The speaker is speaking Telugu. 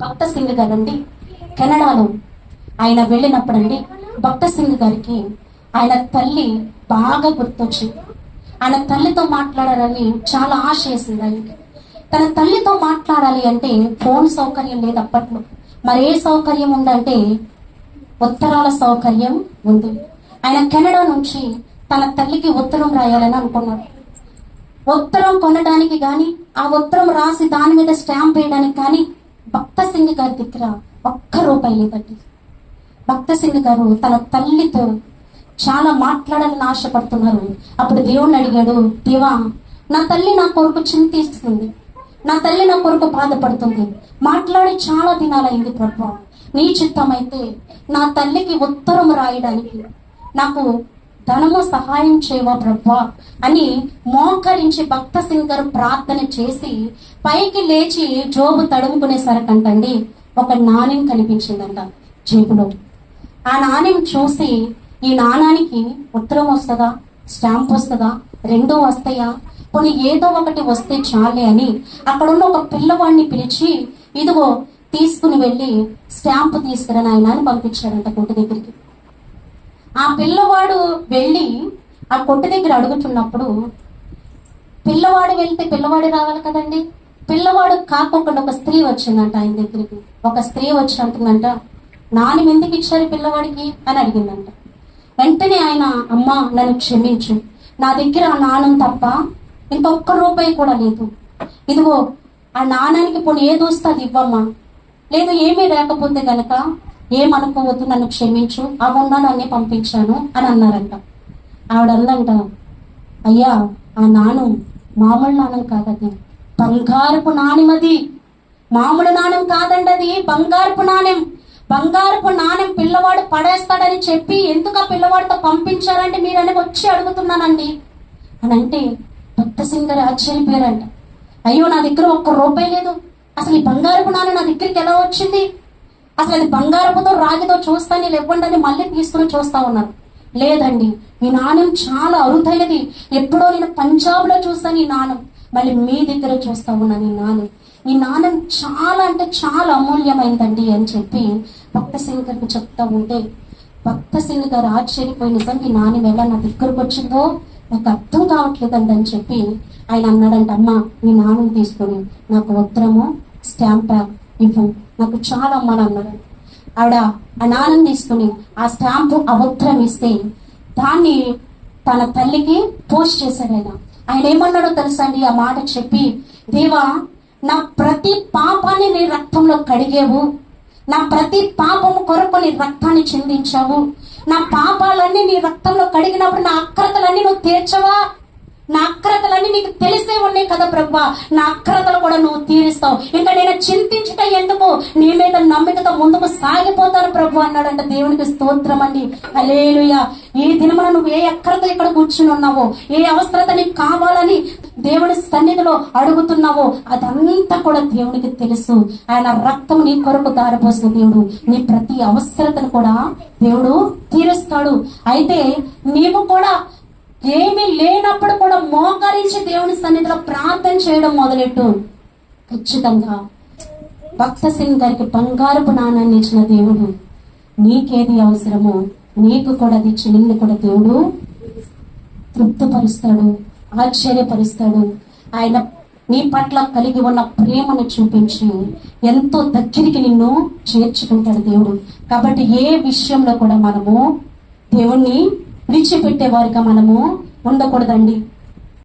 భక్త సింగ్ గారండి కెనడాలో ఆయన వెళ్ళినప్పుడండి భక్త సింగ్ గారికి ఆయన తల్లి బాగా గుర్తొచ్చింది. ఆయన తల్లితో మాట్లాడాలని చాలా ఆశ వేసింది ఆయనకి. తన తల్లితో మాట్లాడాలి అంటే ఫోన్ సౌకర్యం లేదు అప్పట్లో. మరి ఏ సౌకర్యం ఉందంటే ఉత్తరాల సౌకర్యం ఉంది. ఆయన కెనడా నుంచి తన తల్లికి ఉత్తరం రాయాలని అనుకున్నాడు ఉత్తరం కొనడానికి కానీ ఆ ఉత్తరం రాసి దాని మీద స్టాంప్ వేయడానికి కానీ భక్త సింగ్ గారి దగ్గర ఒక్క రూపాయి లేదండి. భక్త సింగ్ గారు తన తల్లితో చాలా మాట్లాడాలని ఆశపడుతున్నారు. అప్పుడు దేవుణ్ణి అడిగాడు దేవా నా తల్లి నా కొరకు చింతిస్తుంది నా తల్లి నా కొరకు బాధపడుతుంది. మాట్లాడి చాలా దినాలైంది ప్రభు. నీ చిత్తమైతే నా తల్లికి ఉత్తరం రాయడానికి నాకు ధనము సహాయం చేయవా ప్రభా అని మోకరించి భక్త సింగర్ ప్రార్థన చేసి పైకి లేచి జోబు తడుముకునేసరికంటండి ఒక నాణ్యం కనిపించిందంట జేబులో. ఆ నాణ్యం చూసి ఈ నాణానికి ఉత్తరం వస్తుందా స్టాంప్ వస్తుందా రెండో వస్తాయా? కొన్ని ఏదో ఒకటి వస్తే చాలే అని అక్కడున్న ఒక పిల్లవాడిని పిలిచి ఇదిగో తీసుకుని వెళ్ళి స్టాంప్ తీసుకురా నాయన అని పంపించాడంట కొట్టు దగ్గరికి. ఆ పిల్లవాడు వెళ్ళి ఆ కొట్టు దగ్గర అడుగుతున్నప్పుడు పిల్లవాడు వెళ్తే పిల్లవాడు రావాలి కదండి? పిల్లవాడు కాకుండా ఒక స్త్రీ వచ్చిందంట ఆయన దగ్గరికి. ఒక స్త్రీ వచ్చి అంటుందంట నాని ఎందుకు ఇచ్చారు పిల్లవాడికి? అని అడిగిందంట. వెంటనే ఆయన అమ్మ నన్ను క్షమించు. నా దగ్గర ఆ నాణం తప్ప ఇంకొక్క రూపాయి కూడా లేదు. ఇదిగో ఆ నాణానికి పోనీ ఏదోస్తే అది ఇవ్వమ్మా? లేదు ఏమీ లేకపోతే కనుక ఏమనుకోవద్దు నన్ను క్షమించు ఆ ఉన్నాను పంపించాను అని అన్నారంట. ఆవిడ అందంట అయ్యా ఆ నాణం మామూలు నాణం కాదది బంగారపు నాణ్యమది మామూలు నాణెం కాదండి అది. బంగారపు నాణ్యం బంగారపు నాణ్యం పిల్లవాడు పడేస్తాడని చెప్పి ఎందుకు ఆ పిల్లవాడితో పంపించారంటే మీరని వచ్చి అడుగుతున్నానండి. అని అంటే భక్త సింగర్ ఆశ్చర్యపోయారంట. అయ్యో నా దగ్గర ఒక్క రూపాయి లేదు. అసలు ఈ బంగారపు నాణ్యం నా దగ్గరికి ఎలా వచ్చింది? అసలు అది బంగారపుతో రాగితో చూస్తానే వీళ్ళు ఇవ్వండి అని మళ్ళీ తీసుకుని చూస్తా ఉన్నారు లేదండి మీ నాణ్యం చాలా అరుదైనది. ఎప్పుడో నేను పంజాబ్లో చూస్తాను ఈ నాణ్యం మళ్ళీ మీ దగ్గర చూస్తా ఉన్నాను ఈ నాణ్యం ఈ నాణ్యం చాలా అంటే చాలా అమూల్యమైందండి అని చెప్పి భక్త సింగ్ గారికి చెప్తా ఉంటే భక్త సింగ్ గారు ఆశ్చర్యపోయి నిజంగా ఈ నాణ్యం ఎలా నా దగ్గరకు వచ్చిందో నాకు అర్థం కావట్లేదండి అని చెప్పి ఆయన అన్నాడంట అమ్మ ఈ నాణ్యం తీసుకొని నాకు ఉత్తరము స్టాంప్ ఇవ్వు. నాకు చాలా అమ్మ అని ఆవిడ ఆ తీసుకుని ఆ స్టాంపు ఆ ఇస్తే దాన్ని తన తల్లికి పోస్ట్ చేశాడు ఆయన. ఆయన ఏమన్నాడో తెలుసా అండి? ఆ మాట చెప్పి దేవా నా ప్రతి పాపాన్ని నీ రక్తంలో కడిగేవు. నా ప్రతి పాపము కొరకు నీ రక్తాన్ని చెందించావు. నా పాపాలన్నీ నీ రక్తంలో కడిగినప్పుడు నా అక్రతలన్నీ నువ్వు తీర్చవా? నా అక్రతలన్నీ నీకు తెలిసే ఉన్నాయి కదా ప్రభా. నా అక్రతలు కూడా నువ్వు తీరుస్తావు. ఇంకా నేను చింతించుట ఎందుకు? నీ మీద నమ్మికతో ముందుకు సాగిపోతాను ప్రభు అన్నాడంట దేవునికి స్తోత్రం అండి అలేలుయ ఈ దినమున నువ్వు ఏ అక్రత ఇక్కడ కూర్చుని ఉన్నావో ఏ అవసరత నీకు కావాలని దేవుని సన్నిధిలో అడుగుతున్నావో అదంతా కూడా దేవునికి తెలుసు. ఆయన రక్తం నీ కొరకు దారిపోసిన దేవుడు. నీ ప్రతి అవసరతను కూడా దేవుడు తీరుస్తాడు. అయితే నీవు కూడా ఏమి లేనప్పుడు కూడా మోకరించి దేవుని సన్నిధిలో ప్రార్థన చేయడం మొదలెట్టు. ఖచ్చితంగా భక్త సింగ్ గారికి బంగారపు నాణాన్ని ఇచ్చిన దేవుడు నీకేది అవసరమో నీకు కూడా అది నిన్ను కూడా దేవుడు తృప్తిపరుస్తాడు ఆశ్చర్యపరుస్తాడు. ఆయన నీ పట్ల కలిగి ఉన్న ప్రేమను చూపించి ఎంతో దగ్గరికి నిన్ను చేర్చుకుంటాడు దేవుడు. కాబట్టి ఏ విషయంలో కూడా మనము దేవుణ్ణి విడిచిపెట్టే వారిగా మనము ఉండకూడదండి.